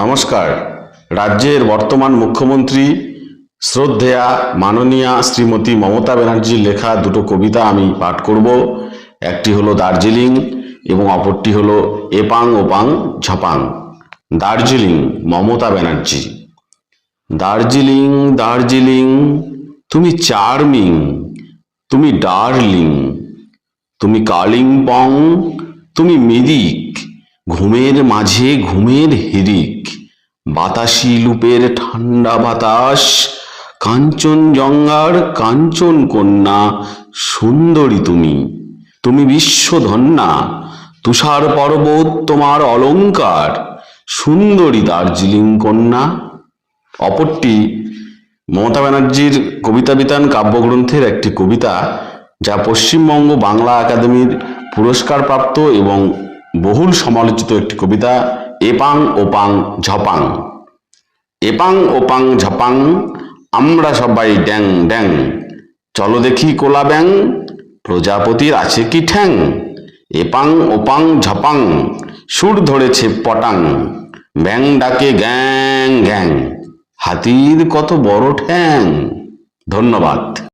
নমস্কার। রাজ্যের বর্তমান মুখ্যমন্ত্রী শ্রদ্ধেয়া, মাননীয়া শ্রীমতী মমতা ব্যানার্জির লেখা দুটো কবিতা আমি পাঠ করব। একটি হলো দার্জিলিং এবং অপরটি হলো এপাং ওপাং ঝপাং। দার্জিলিং, মমতা ব্যানার্জি। দার্জিলিং দার্জিলিং, তুমি চার্মিং, তুমি ডার্লিং, তুমি কালিম্পং, তুমি মিরিক, ঘুমের মাঝে ঘুমের হিরিক। বাতাসি লুপের ঠান্ডা বাতাস, কাঞ্চনজঙ্ঘার কাঞ্চন কন্যা সুন্দরী তুমি। তুমি বিশ্বধন্যা, তুষার পর্বত তোমার অলঙ্কার, সুন্দরী দার্জিলিং কন্যা। অপরটি মমতা ব্যানার্জির কবিতা বিতান কাব্যগ্রন্থের একটি কবিতা, যা পশ্চিমবঙ্গ বাংলা একাডেমির পুরস্কারপ্রাপ্ত এবং বহুল সমালোচিত একটি কবিতা এপাং ওপাং ঝপাং। এপাং ওপাং ঝপাং, আমরা সবাই ড্যাং ড্যাং। চলো দেখি কোলা ব্যাং, প্রজাপতির আছে কি ঠ্যাং। এপাং ওপাং ঝপাং, সুর ধরেছে পটাং। ব্যাং ডাকে গ্যাং গ্যাং, হাতির কত বড় ঠ্যাং। ধন্যবাদ।